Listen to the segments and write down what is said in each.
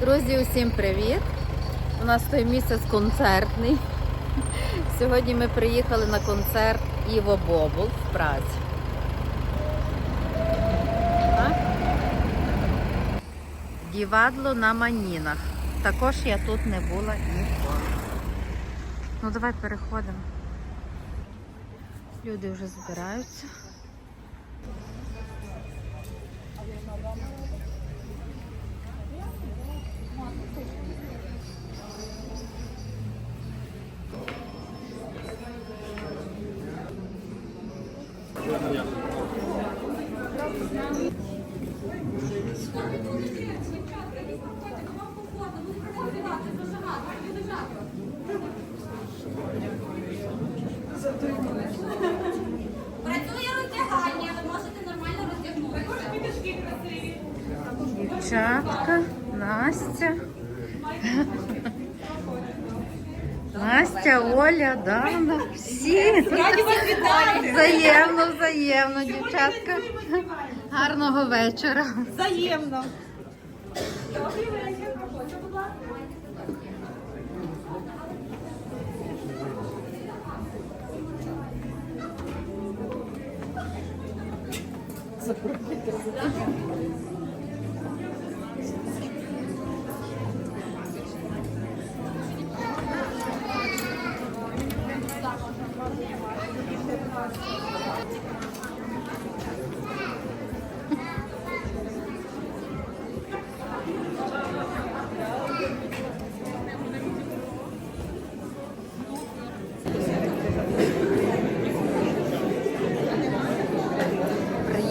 Друзі, усім привіт! У нас той місяць концертний. Сьогодні ми приїхали на концерт Іво Бобул в Празі. Дівадло на манінах. Також я тут не була ніколи. Ну давай переходимо. Люди вже збираються. Працює роздягання, ви можете нормально роздягнутися. Дівчатка, Настя. Настя, Оля, Дана, всі. Взаємно, взаємно, дівчатка. Гарного вечора. Взаємно.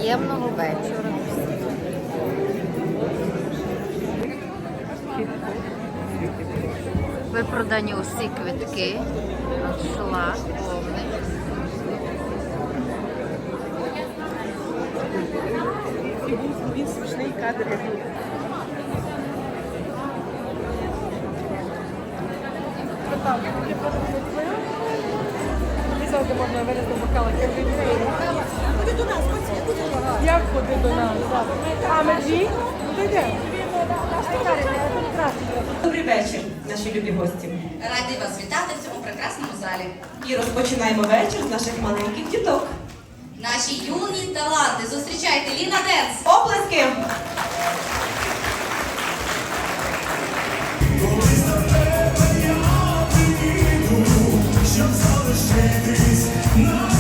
Приємного вечора. Випродані усі квитки. Аншлаг повний. Він смішний кадр. завжди можна винести бокала. Я Як ходи до нас? А, ми дві? Ну, то. Добрий вечір, наші любі гості. Раді вас вітати в цьому прекрасному залі. І розпочинаємо вечір з наших маленьких діток. Наші юні таланти. Зустрічайте Ліна Денс. Оплески! Я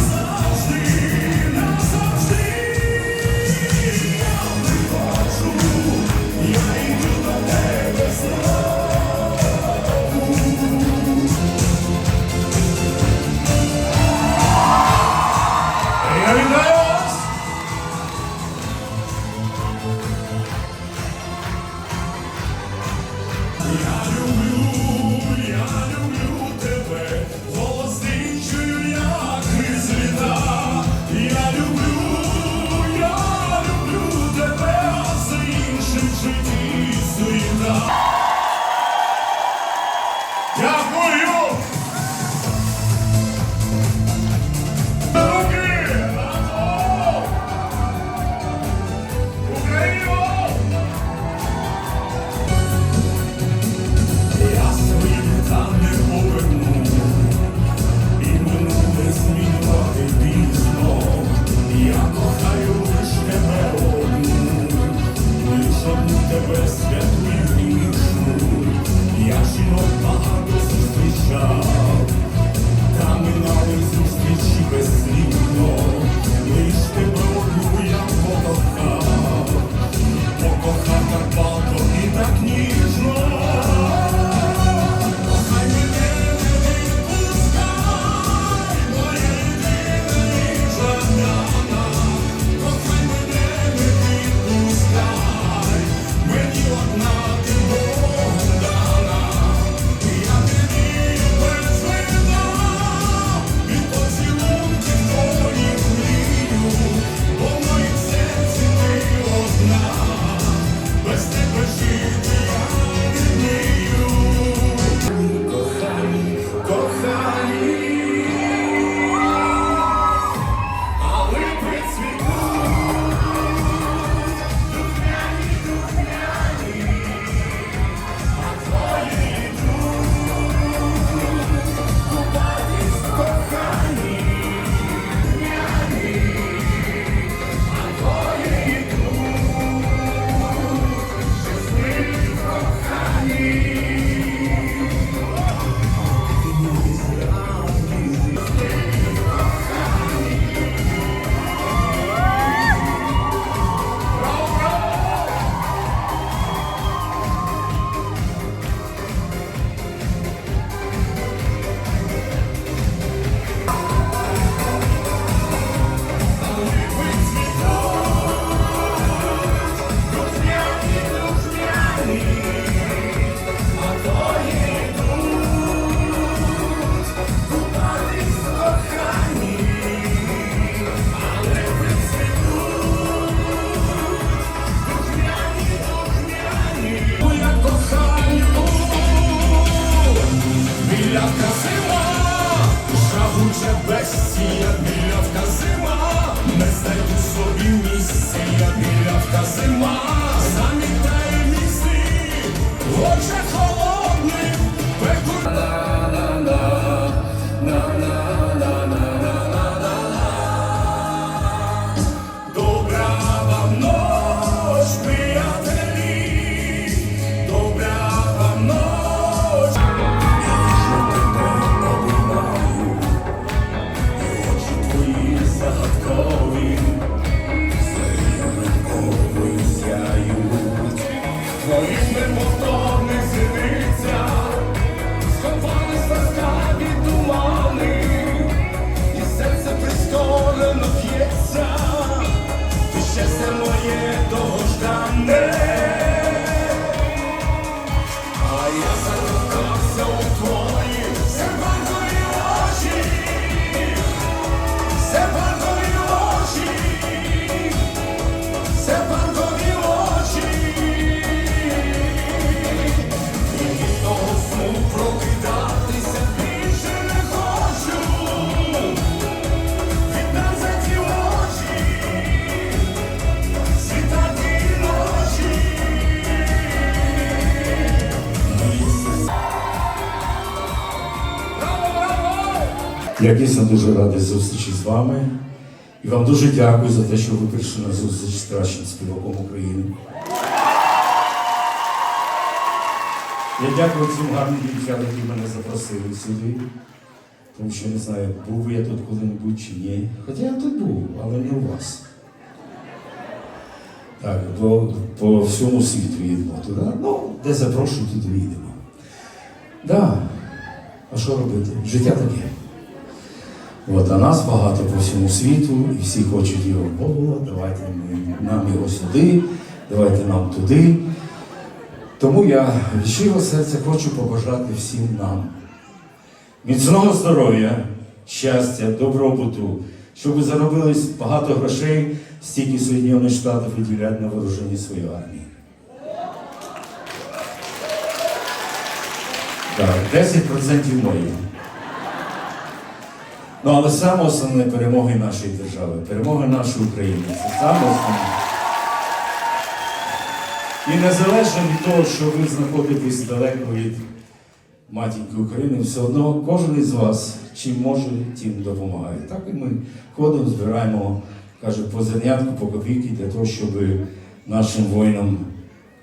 Сіля білявка зима, замітай ліси, очах. Твоїм Я дійсно дуже радий зустрічі з вами. І вам дуже дякую за те, що ви прийшли на зустріч з кращим співаком України. Я дякую цим гарним дівчатам, які мене запросили сюди. Тому що не знаю, був я тут коли-небудь чи ні. Хоча я тут був, але не у вас. Так, по, по всьому світу їдемо туди. Ну, де запрошують, туди їдемо. Так, да. а що робити? Життя таке. От, а нас багато по всьому світу, і всі хочуть його Бога, давайте нам його сюди, давайте нам туди. Тому я від щирого серця хочу побажати всім нам міцного здоров'я, щастя, добробуту, щоб ви багато грошей, стільки Соєдинених Штатів виділяють на вооруження своєї армії. Так, 10% мої. Ну, але саме основне перемоги нашої держави, перемоги нашої України. Це саме основне. І незалежно від того, що ви знаходитесь далеко від матінки України, все одно кожен із вас чим може, тим допомагає. Так і ми ходимо, збираємо, каже, по зернятку, по копійки для того, щоб нашим воїнам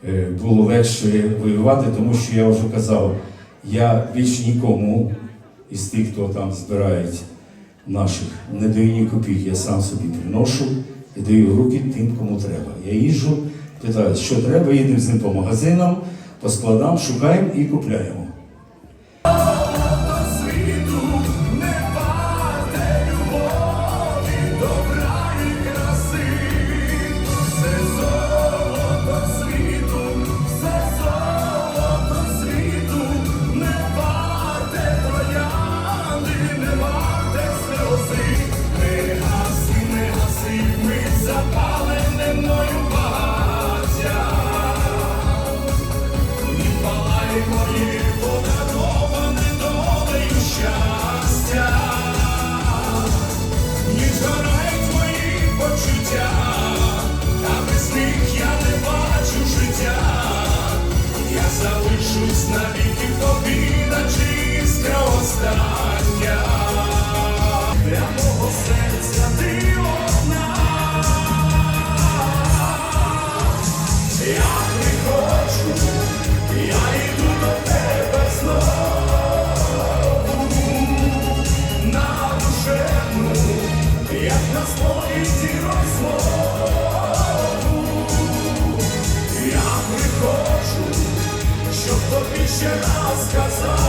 е, було легше воювати, тому що я вже казав, я більш нікому із тих, хто там збирають наших, не даю ні копійки, я сам собі приношу і даю руки тим, кому треба. Я їжджу, питаю, що треба, їдемо з ним по магазинам, по складам, шукаємо і купляємо. Ще раз сказати,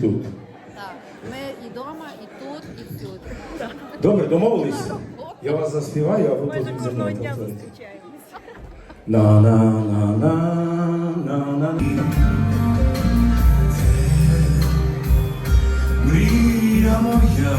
тут. Так, ми і вдома, і тут, і тут. Добре, домовились? Я вас заспіваю, а ви потім зі кожного мною дня повторите. На на на на на на Мрія моя,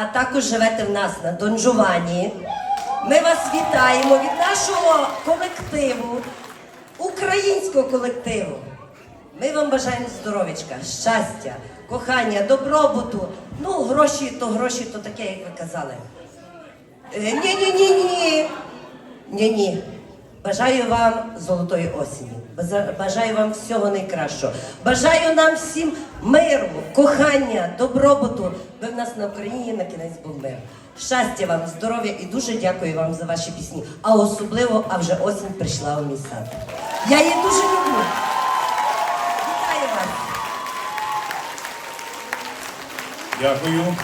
а також живете в нас на Донжувані. Ми вас вітаємо від нашого колективу, українського колективу. Ми вам бажаємо здоров'ячка, щастя, кохання, добробуту. Ну, гроші то гроші, то таке, як ви казали. Ні-ні-ні-ні. Ні-ні. Бажаю вам золотої осені. Бажаю вам всього найкращого. Бажаю нам всім миру, кохання, добробуту, би в нас на Україні на кінець був мир. Щастя вам, здоров'я і дуже дякую вам за ваші пісні. А особливо, а вже осінь прийшла у мій сад. Я її дуже люблю. Вітаю вас. Дякую.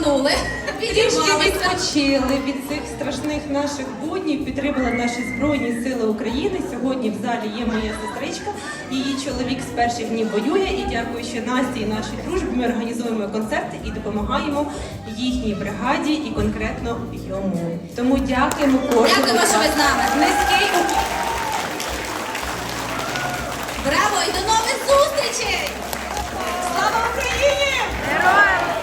підтягнули, Трішки відпочили від цих страшних наших буднів, підтримали наші збройні сили України. Сьогодні в залі є моя сестричка. Її чоловік з перших днів воює. І дякуючи Насті і нашій дружбі, ми організуємо концерти і допомагаємо їхній бригаді і конкретно йому. Тому дякуємо кожному. Дякуємо, що ви з нами. Низький Браво і до нових зустрічей! Слава Україні! Героям!